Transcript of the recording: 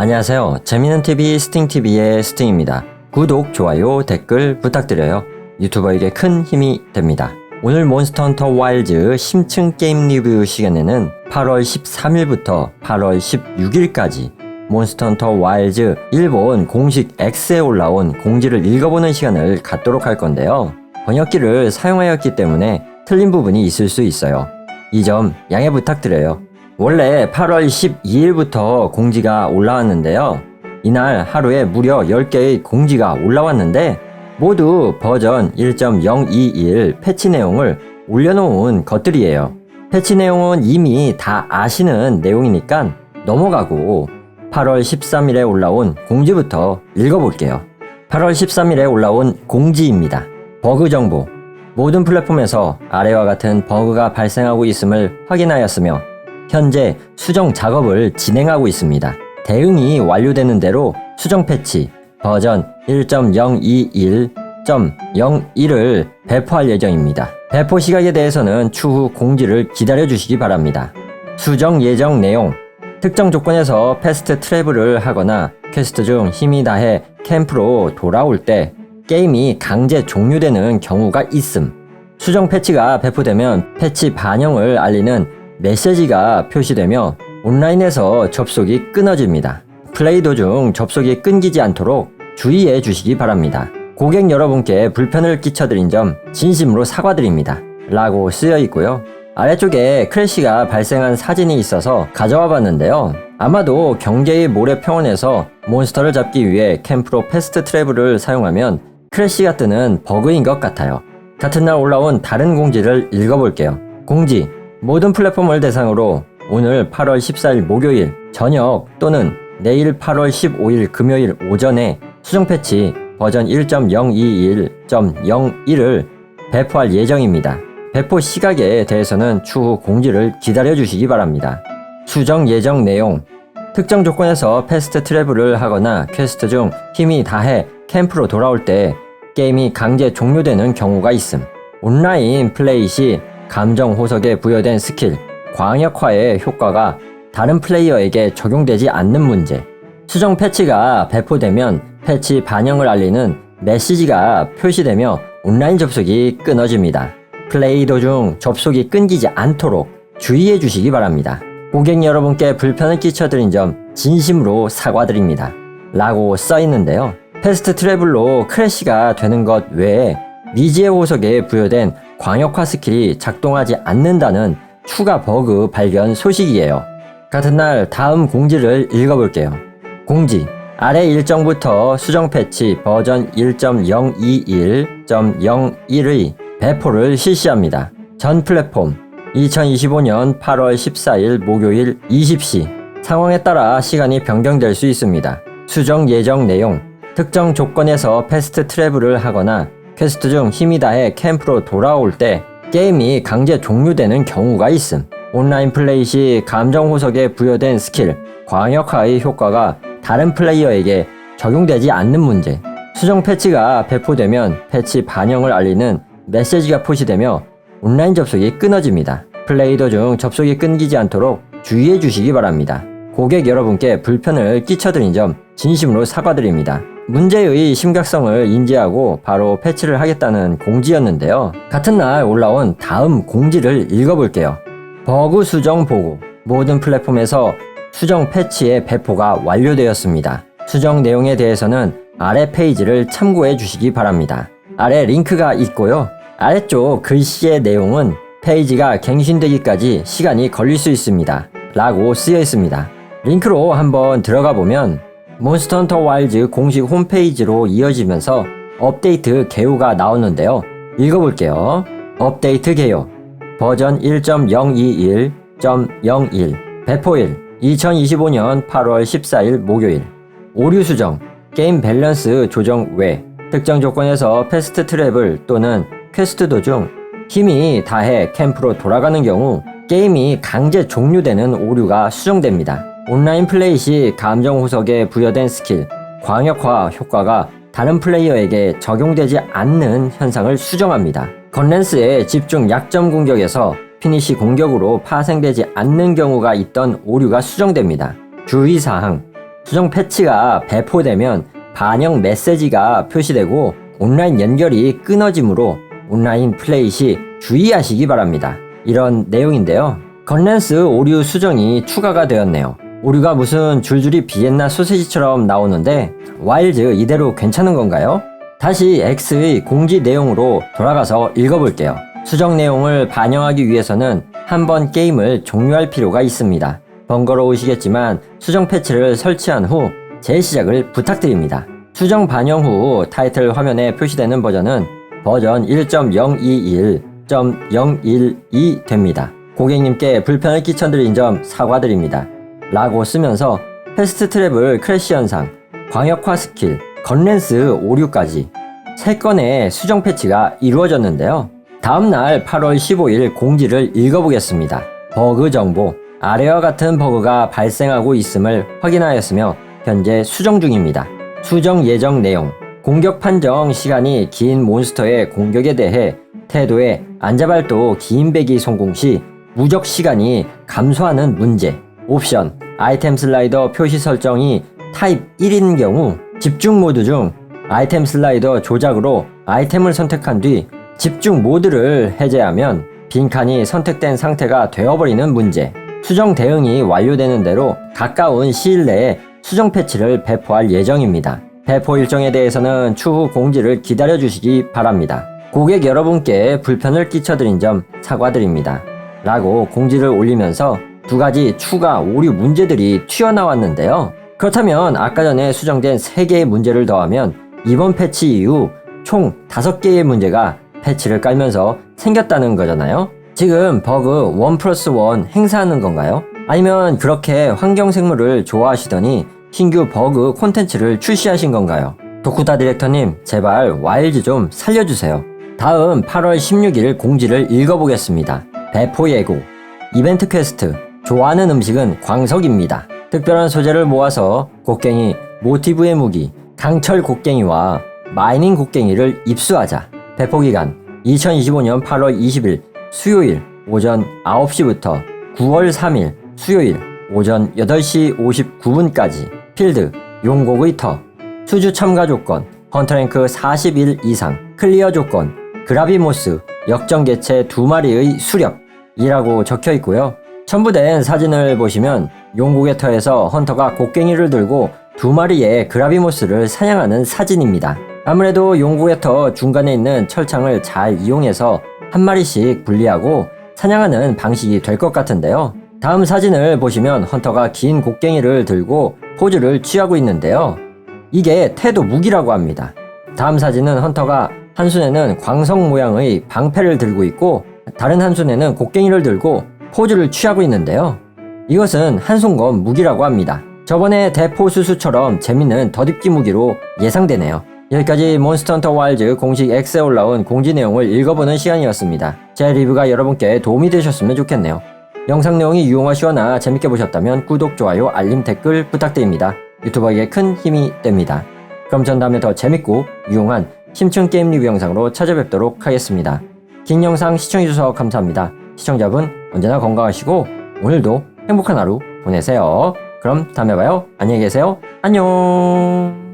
안녕하세요. 재미있는 TV 스팅TV의 스팅입니다. 구독, 좋아요, 댓글 부탁드려요. 유튜버에게 큰 힘이 됩니다. 오늘 몬스터 헌터 와일즈 심층 게임 리뷰 시간에는 8월 13일부터 8월 16일까지 몬스터 헌터 와일즈 일본 공식 X에 올라온 공지를 읽어보는 시간을 갖도록 할 건데요. 번역기를 사용하였기 때문에 틀린 부분이 있을 수 있어요. 이 점 양해 부탁드려요. 원래 8월 12일부터 공지가 올라왔는데요. 이날 하루에 무려 10개의 공지가 올라왔는데 모두 버전 1.021 패치 내용을 올려놓은 것들이에요. 패치 내용은 이미 다 아시는 내용이니까 넘어가고 8월 13일에 올라온 공지부터 읽어볼게요. 8월 13일에 올라온 공지입니다. 버그 정보. 모든 플랫폼에서 아래와 같은 버그가 발생하고 있음을 확인하였으며 현재 수정 작업을 진행하고 있습니다. 대응이 완료되는 대로 수정 패치 버전 1.021.01을 배포할 예정입니다. 배포 시각에 대해서는 추후 공지를 기다려 주시기 바랍니다. 수정 예정 내용 특정 조건에서 패스트 트래블을 하거나 퀘스트 중 힘이 다해 캠프로 돌아올 때 게임이 강제 종료되는 경우가 있음. 수정 패치가 배포되면 패치 반영을 알리는 메시지가 표시되며 온라인에서 접속이 끊어집니다. 플레이 도중 접속이 끊기지 않도록 주의해 주시기 바랍니다. 고객 여러분께 불편을 끼쳐드린 점 진심으로 사과드립니다. 라고 쓰여 있고요. 아래쪽에 크래시가 발생한 사진이 있어서 가져와 봤는데요. 아마도 경계의 모래평원에서 몬스터를 잡기 위해 캠프로 패스트 트래블을 사용하면 크래시가 뜨는 버그인 것 같아요. 같은 날 올라온 다른 공지를 읽어볼게요. 공지. 모든 플랫폼을 대상으로 오늘 8월 14일 목요일 저녁 또는 내일 8월 15일 금요일 오전에 수정 패치 버전 1.021.01을 배포할 예정입니다. 배포 시각에 대해서는 추후 공지를 기다려 주시기 바랍니다. 수정 예정 내용 특정 조건에서 패스트 트래블을 하거나 퀘스트 중 힘이 다해 캠프로 돌아올 때 게임이 강제 종료되는 경우가 있음. 온라인 플레이 시 감정 호석에 부여된 스킬, 광역화의 효과가 다른 플레이어에게 적용되지 않는 문제. 수정 패치가 배포되면 패치 반영을 알리는 메시지가 표시되며 온라인 접속이 끊어집니다. 플레이 도중 접속이 끊기지 않도록 주의해 주시기 바랍니다. 고객 여러분께 불편을 끼쳐드린 점 진심으로 사과드립니다. 라고 써 있는데요. 패스트 트래블로 크래시가 되는 것 외에 미지의 호석에 부여된 광역화 스킬이 작동하지 않는다는 추가 버그 발견 소식이에요. 같은 날 다음 공지를 읽어볼게요. 공지. 아래 일정부터 수정 패치 버전 1.021.01의 배포를 실시합니다. 전 플랫폼 2025년 8월 14일 목요일 20시 상황에 따라 시간이 변경될 수 있습니다. 수정 예정 내용 특정 조건에서 패스트 트래블을 하거나 퀘스트 중 힘이 다해 캠프로 돌아올 때 게임이 강제 종료되는 경우가 있음. 온라인 플레이 시 감정 호석에 부여된 스킬, 광역화의 효과가 다른 플레이어에게 적용되지 않는 문제. 수정 패치가 배포되면 패치 반영을 알리는 메시지가 표시되며 온라인 접속이 끊어집니다. 플레이 도중 접속이 끊기지 않도록 주의해 주시기 바랍니다. 고객 여러분께 불편을 끼쳐드린 점 진심으로 사과드립니다. 문제의 심각성을 인지하고 바로 패치를 하겠다는 공지였는데요. 같은 날 올라온 다음 공지를 읽어볼게요. 버그 수정 보고 모든 플랫폼에서 수정 패치의 배포가 완료되었습니다. 수정 내용에 대해서는 아래 페이지를 참고해 주시기 바랍니다. 아래 링크가 있고요. 아래쪽 글씨의 내용은 페이지가 갱신되기까지 시간이 걸릴 수 있습니다. 라고 쓰여 있습니다. 링크로 한번 들어가 보면 몬스터 헌터 와일즈 공식 홈페이지로 이어지면서 업데이트 개요가 나오는데요. 읽어볼게요. 업데이트 개요. 버전 1.021.01 배포일 2025년 8월 14일 목요일 오류 수정 게임 밸런스 조정 외 특정 조건에서 패스트 트래블 또는 퀘스트 도중 힘이 다해 캠프로 돌아가는 경우 게임이 강제 종료되는 오류가 수정됩니다. 온라인 플레이 시 감정 호석에 부여된 스킬, 광역화 효과가 다른 플레이어에게 적용되지 않는 현상을 수정합니다. 건랜스의 집중 약점 공격에서 피니시 공격으로 파생되지 않는 경우가 있던 오류가 수정됩니다. 주의사항 수정 패치가 배포되면 반영 메시지가 표시되고 온라인 연결이 끊어지므로 온라인 플레이 시 주의하시기 바랍니다. 이런 내용인데요. 건랜스 오류 수정이 추가가 되었네요. 오류가 무슨 줄줄이 비엔나 소세지처럼 나오는데 와일즈 이대로 괜찮은 건가요? 다시 X의 공지 내용으로 돌아가서 읽어볼게요. 수정 내용을 반영하기 위해서는 한번 게임을 종료할 필요가 있습니다. 번거로우시겠지만 수정 패치를 설치한 후 재시작을 부탁드립니다. 수정 반영 후 타이틀 화면에 표시되는 버전은 버전 1.021.012 됩니다. 고객님께 불편을 끼쳐드린 점 사과드립니다. 라고 쓰면서 패스트 트랩을 크래시 현상, 광역화 스킬, 건랜스 오류까지 3건의 수정 패치가 이루어졌는데요. 다음날 8월 15일 공지를 읽어보겠습니다. 버그 정보, 아래와 같은 버그가 발생하고 있음을 확인하였으며 현재 수정 중입니다. 수정 예정 내용, 공격 판정 시간이 긴 몬스터의 공격에 대해 태도의 안자발도 긴 배기 성공 시 무적 시간이 감소하는 문제, 옵션, 아이템 슬라이더 표시 설정이 타입 1인 경우 집중 모드 중 아이템 슬라이더 조작으로 아이템을 선택한 뒤 집중 모드를 해제하면 빈칸이 선택된 상태가 되어버리는 문제. 수정 대응이 완료되는 대로 가까운 시일 내에 수정 패치를 배포할 예정입니다. 배포 일정에 대해서는 추후 공지를 기다려 주시기 바랍니다. 고객 여러분께 불편을 끼쳐드린 점 사과드립니다. 라고 공지를 올리면서 두 가지 추가 오류 문제들이 튀어나왔는데요. 그렇다면 아까 전에 수정된 3개의 문제를 더하면 이번 패치 이후 총 5개의 문제가 패치를 깔면서 생겼다는 거잖아요. 지금 버그 1 플러스 1 행사하는 건가요? 아니면 그렇게 환경생물을 좋아하시더니 신규 버그 콘텐츠를 출시하신 건가요? 도쿠타 디렉터님, 제발 와일즈 좀 살려주세요. 다음 8월 16일 공지를 읽어보겠습니다. 배포 예고, 이벤트 퀘스트, 좋아하는 음식은 광석입니다. 특별한 소재를 모아서 곡괭이, 모티브의 무기, 강철 곡괭이와 마이닝 곡괭이를 입수하자. 배포 기간 2025년 8월 20일 수요일 오전 9시부터 9월 3일 수요일 오전 8시 59분까지 필드 용곡의 터 수주 참가 조건 헌터랭크 41 이상 클리어 조건 그라비모스 역전 개체 두 마리의 수렵 이라고 적혀 있고요. 첨부된 사진을 보시면 용곡의 터에서 헌터가 곡괭이를 들고 두 마리의 그라비모스를 사냥하는 사진입니다. 아무래도 용곡의 터 중간에 있는 철창을 잘 이용해서 한 마리씩 분리하고 사냥하는 방식이 될 것 같은데요. 다음 사진을 보시면 헌터가 긴 곡괭이를 들고 포즈를 취하고 있는데요. 이게 태도 무기라고 합니다. 다음 사진은 헌터가 한 손에는 광석 모양의 방패를 들고 있고 다른 한 손에는 곡괭이를 들고 포즈를 취하고 있는데요. 이것은 한손검 무기라고 합니다. 저번에 대포 수수처럼 재밌는 덧입기 무기로 예상되네요. 여기까지 몬스터헌터 와일즈 공식 X에 올라온 공지 내용을 읽어보는 시간이었습니다. 제 리뷰가 여러분께 도움이 되셨으면 좋겠네요. 영상 내용이 유용하시거나 재밌게 보셨다면 구독, 좋아요, 알림, 댓글 부탁드립니다. 유튜버에게 큰 힘이 됩니다. 그럼 전 다음에 더 재밌고 유용한 심층 게임 리뷰 영상으로 찾아뵙도록 하겠습니다. 긴 영상 시청해주셔서 감사합니다. 시청자분 언제나 건강하시고 오늘도 행복한 하루 보내세요. 그럼 다음에 봐요. 안녕히 계세요. 안녕.